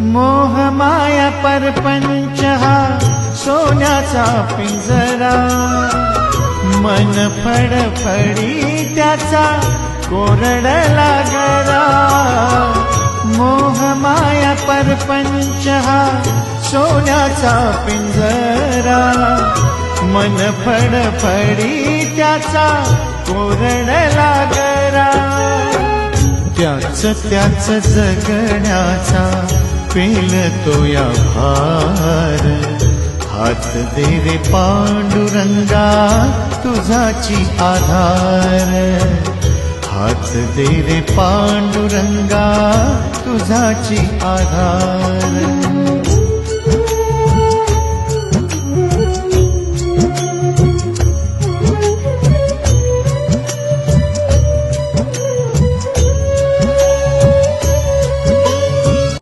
मोहमाया परपंच हा सोन्याचा पिंजरा. मन फडफडी त्याचा कोरडला गरा मोहमाया परपंच हा सोन्याचा पिंजरा. मन फडफडी त्याचा कोरडला गरा त्याच त्याच जगण्याचा पेल तो या भार हात दे रे पांडुरंगा तुझाची आधार. हात दे रे पांडुरंगा तुझाची आधार.